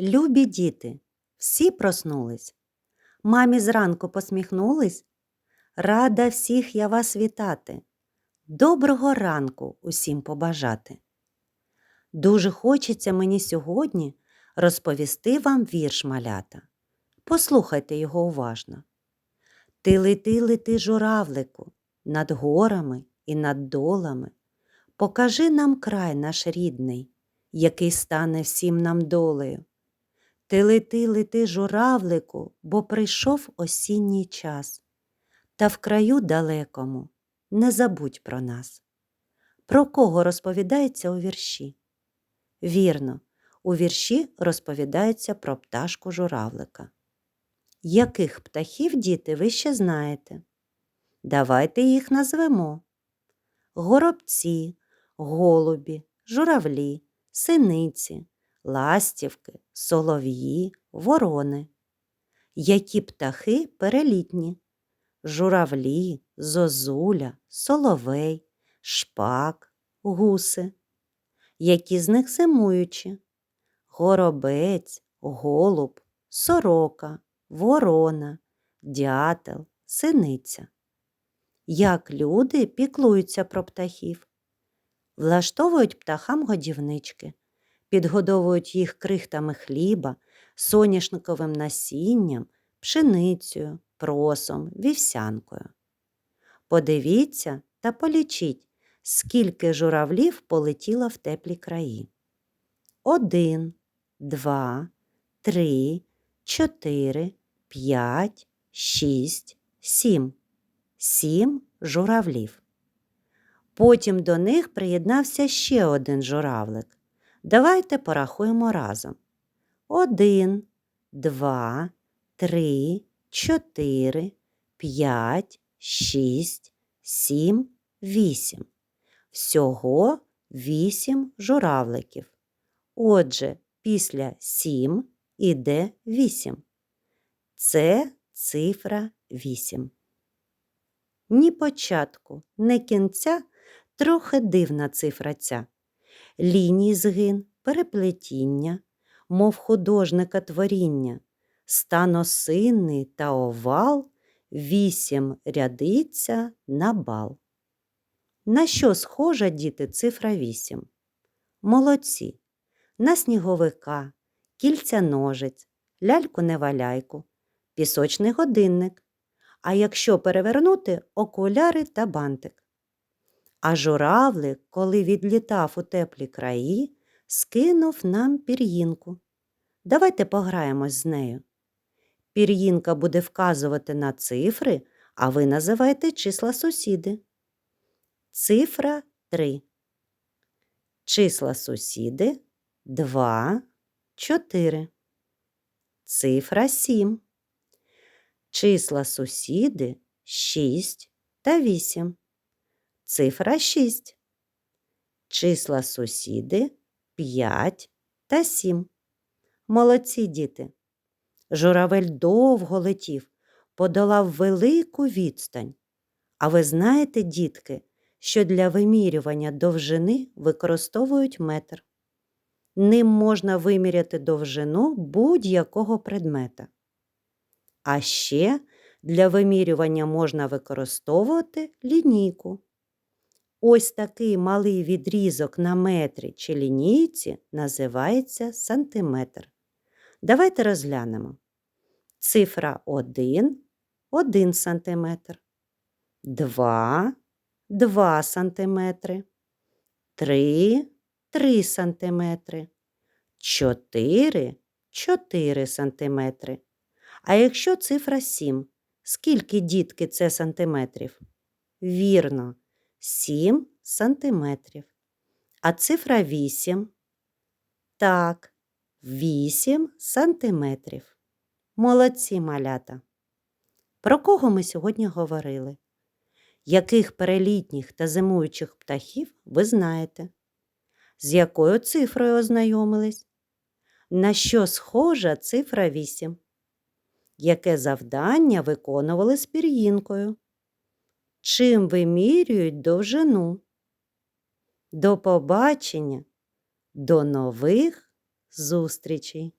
Любі діти, всі проснулись. Мамі зранку посміхнулись. Рада всіх я вас вітати. Доброго ранку усім побажати. Дуже хочеться мені сьогодні розповісти вам вірш малята. Послухайте його уважно. Ти лети, лети, журавлику, над горами і над долами. Покажи нам край наш рідний, який стане всім нам долею. Ти лети, лети, журавлику, бо прийшов осінній час. Та в краю далекому не забудь про нас. Про кого розповідається у вірші? Вірно, у вірші розповідається про пташку журавлика. Яких птахів, діти, ви ще знаєте? Давайте їх назвемо. Горобці, голубі, журавлі, синиці, ластівки, солов'ї, ворони. Які птахи перелітні? Журавлі, зозуля, соловей, шпак, гуси. Які з них зимуючі? Горобець, голуб, сорока, ворона, дятел, синиця. Як люди піклуються про птахів? Влаштовують птахам годівнички, підгодовують їх крихтами хліба, соняшниковим насінням, пшеницею, просом, вівсянкою. Подивіться та полічіть, скільки журавлів полетіло в теплі краї. Один, два, три, чотири, п'ять, шість, сім. Сім журавлів. Потім до них приєднався ще один журавлик. Давайте порахуємо разом. Один, два, три, чотири, п'ять, шість, сім, вісім. Всього вісім журавликів. Отже, після сім іде вісім. Це цифра вісім. Ні початку, ні кінця трохи дивна цифра ця. Лінії згин, переплетіння, мов художника творіння, станосинний та овал вісім рядиться на бал. На що схожа діти цифра вісім? Молодці, на сніговика, кільця ножиць, ляльку неваляйку, пісочний годинник. А якщо перевернути окуляри та бантик. А журавлик, коли відлітав у теплі краї, скинув нам пір'їнку. Давайте пограємось з нею. Пір'їнка буде вказувати на цифри, а ви називаєте числа сусіди. Цифра 3. Числа сусіди 2, 4. Цифра 7. Числа сусіди 6 та 8. Цифра 6. Числа сусіди 5 та 7. Молодці діти. Журавель довго летів, подолав велику відстань. А ви знаєте, дітки, що для вимірювання довжини використовують метр. Ним можна виміряти довжину будь-якого предмета. А ще для вимірювання можна використовувати лінійку. Ось такий малий відрізок на метрі чи лінійці називається сантиметр. Давайте розглянемо. Цифра 1 1 см, 2 2 см, 3 3 см, 4 4 см. А якщо цифра 7, скільки дітки це сантиметрів? Вірно, 7 сантиметрів. А цифра 8? Так, 8 сантиметрів. Молодці малята. Про кого ми сьогодні говорили? Яких перелітніх та зимуючих птахів ви знаєте? З якою цифрою ознайомились? На що схожа цифра 8? Яке завдання виконували з пір'їнкою? Чим вимірюють довжину? До побачення, до нових зустрічей!